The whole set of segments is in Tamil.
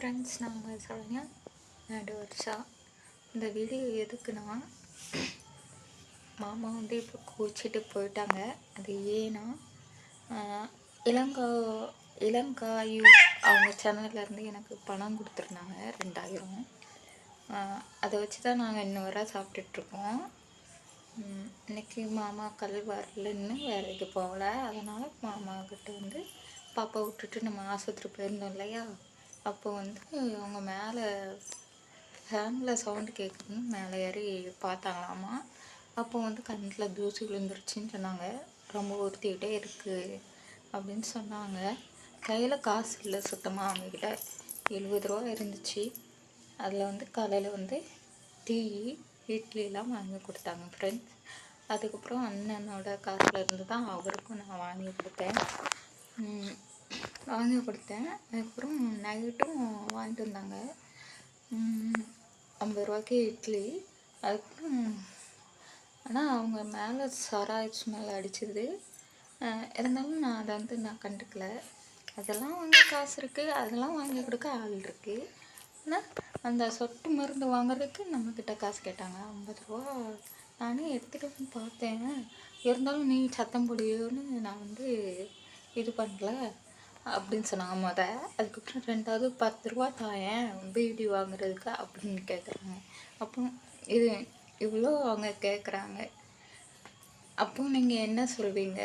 ஃப்ரெண்ட்ஸ் நாங்கள் சரண்யா நடு வருஷா. இந்த வீடியோ எதுக்குன்னா மாமா வந்து இப்போ கோச்சிட்டு போயிட்டாங்க. அது ஏன்னா ஆஹ், இளங்கா இளங்காயு அவங்க சேனல்லேருந்து எனக்கு பணம் கொடுத்துருந்தாங்க ரெண்டாயிரம். அதை வச்சு தான் நாங்கள் இன்னும் வர சாப்பிட்டுட்ருக்கோம் இன்றைக்கி இன்னைக்கு மாமா கல் வரலன்னு வேலைக்கு போகல. அதனால் மாமா கிட்ட வந்து பாப்பா விட்டுட்டு நம்ம ஆஸ்பத்திரி போயிருந்தோம் இல்லையா? அப்போ வந்து அவங்க மேலே ஃபேனில் சவுண்டு கேட்குதுன்னு மேலே ஏறி பார்த்தாங்களாமா? அப்போ வந்து கண்ணில் தூசி விழுந்துருச்சுன்னு சொன்னாங்க. ரொம்ப உறுத்திக்கிட்டே இருக்குது அப்படின்னு சொன்னாங்க. கையில் காசு இல்லை சுத்தமாக அவங்கக்கிட்ட எழுபது ரூபா இருந்துச்சு. அதில் வந்து காலையில் வந்து டீ இட்லிலாம் வாங்கி கொடுத்தாங்க ஃப்ரெண்ட்ஸ் அதுக்கப்புறம் அண்ணனோட காசுல இருந்து தான் அவருக்கும் நான் வாங்கி கொடுத்தேன். வாங்கி கொடுத்தேன். அதுக்கப்புறம் நைட்டும் வாங்கிட்டு வந்தாங்க. ஐம்பது ரூபாய்க்கு இட்லி. அதுக்கப்புறம் ஆனால் அவங்க மேலே சராய்ச்சி மேலே அடிச்சுது இருந்தாலும் நான் அதை வந்து நான் கண்டுக்கல. அதெல்லாம் வாங்க காசு இருக்குது அதெல்லாம் வாங்கி கொடுக்க ஆள் இருக்குது ஆனால் அந்த சொட்டு மருந்து வாங்குறதுக்கு நம்மக்கிட்ட காசு கேட்டாங்க. ஐம்பது ரூபா நானே எடுத்துகிட்டு பார்த்தேன். இருந்தாலும் நீ சத்தம் போடுவியோன்னு நான் வந்து இது பண்ணல. அப்படின்னு சொன்னாங்க முத. அதுக்கப்புறம் ரெண்டாவது பத்து ரூபா தாயேன் பீடி வாங்குறதுக்கு அப்படின்னு கேட்குறாங்க அப்போ இது இவ்வளோ அவங்க கேட்குறாங்க அப்போ நீங்கள் என்ன சொல்வீங்க?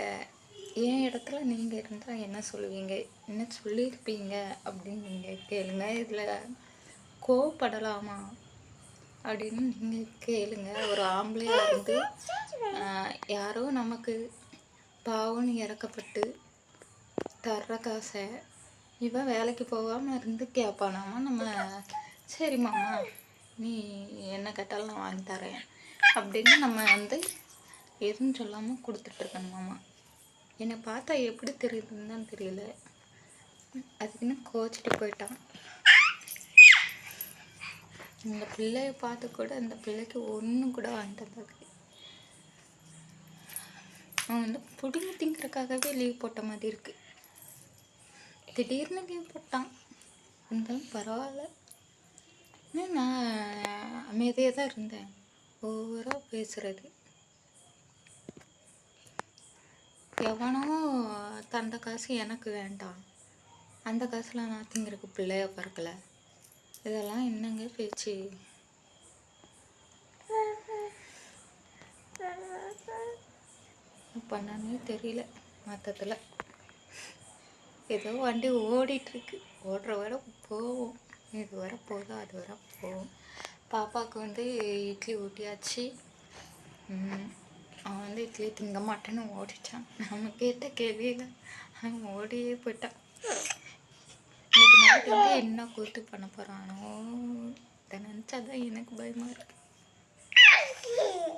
என் இடத்துல நீங்கள் இருந்தால் என்ன சொல்லுவீங்க என்ன சொல்லியிருப்பீங்க? அப்படின்னு நீங்கள் கேளுங்க. இதில் கோவப்படலாமா? அப்படின்னு நீங்கள் கேளுங்க. ஒரு ஆம்பளையாக இருந்து யாரோ நமக்கு பாவம்னு இறக்கப்பட்டு தர்ற காசை இவன் வேலைக்கு போகாமல் இருந்து கேட்பானாமா நம்ம சரி மாமா நீ என்ன கேட்டாலும் நான் வாங்கி தரேன். அப்படின்னு நம்ம வந்து எதுவும் சொல்லாமல் கொடுத்துட்ருக்கணுமாமா என்னை பார்த்தா எப்படி தெரியுதுன்னு தான் தெரியல. அதுக்குன்னு கோச்சிட்டு போயிட்டான். இந்த பிள்ளைய பார்த்து கூட அந்த பிள்ளைக்கு ஒன்றும் கூட வாங்கி தந்தது அவன் வந்து பிடிங்க திங்கிறக்காகவே லீவ் போட்ட மாதிரி இருக்குது திடீர்னு லீவ் போட்டான். இருந்தாலும் பரவாயில்ல. நான் அமைதியாக தான் இருந்தேன். ஓவராக பேசுகிறது எவனோ தந்த காசு எனக்கு வேண்டாம். அந்த காசுலாம் நான் திங்கிறதுக்கு பிள்ளைய பிறக்கல. இதெல்லாம் என்னங்க பேச்சு? பண்ணானே தெரியல மொத்தத்தில் ஏதோ வண்டி ஓடிட்டுருக்கு. ஓடுற வரை போவோம். இது வரை போதும் அது வரை போவோம். பாப்பாவுக்கு வந்து இட்லி ஊட்டியாச்சு. அவன் வந்து இட்லி திங்க மாட்டேன்னு ஓடிட்டான். நம்ம கேட்ட கேள்வியில் அவன் ஓடியே போயிட்டான். இன்னைக்கு நைட் வந்து என்ன கூத்து பண்ண போகிறானோ இதை நினச்சா தான் எனக்கு பயமாக இருக்கு.